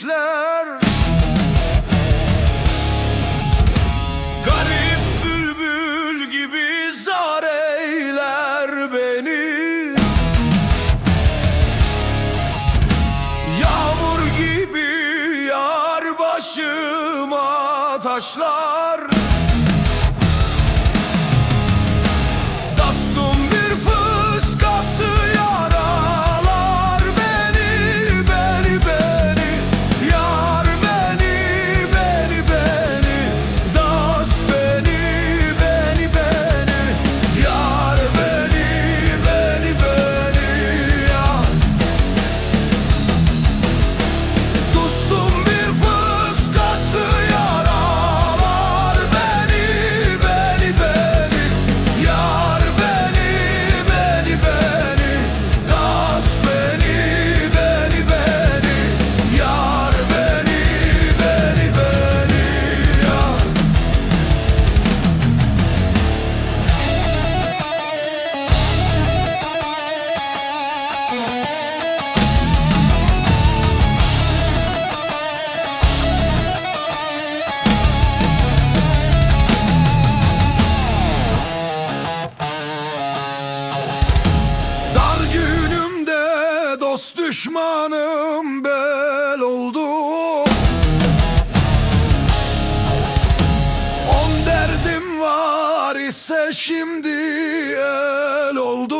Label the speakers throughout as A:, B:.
A: gülüşler Garip bülbül gibi zar eyler beni. Yağmur gibi yar başıma taşlar. düşmanım bel oldu. On derdim var ise şimdi el oldu.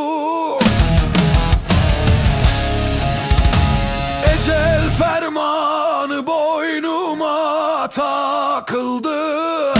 A: Ecel fermanı boynuma takıldı.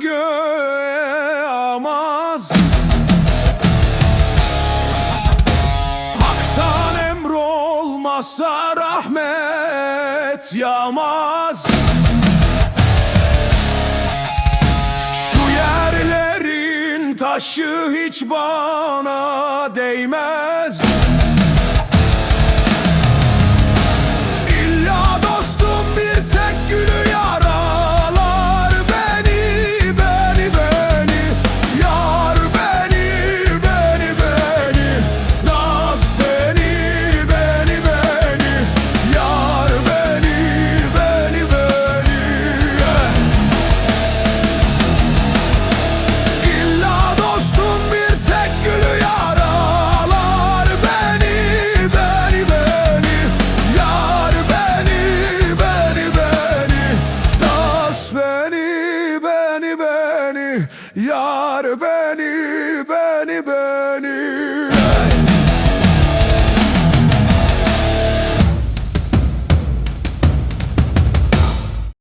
A: göğamaz Hak'tan emrolmasa rahmet yağmaz. Şu yerlerin taşı hiç bana değmez.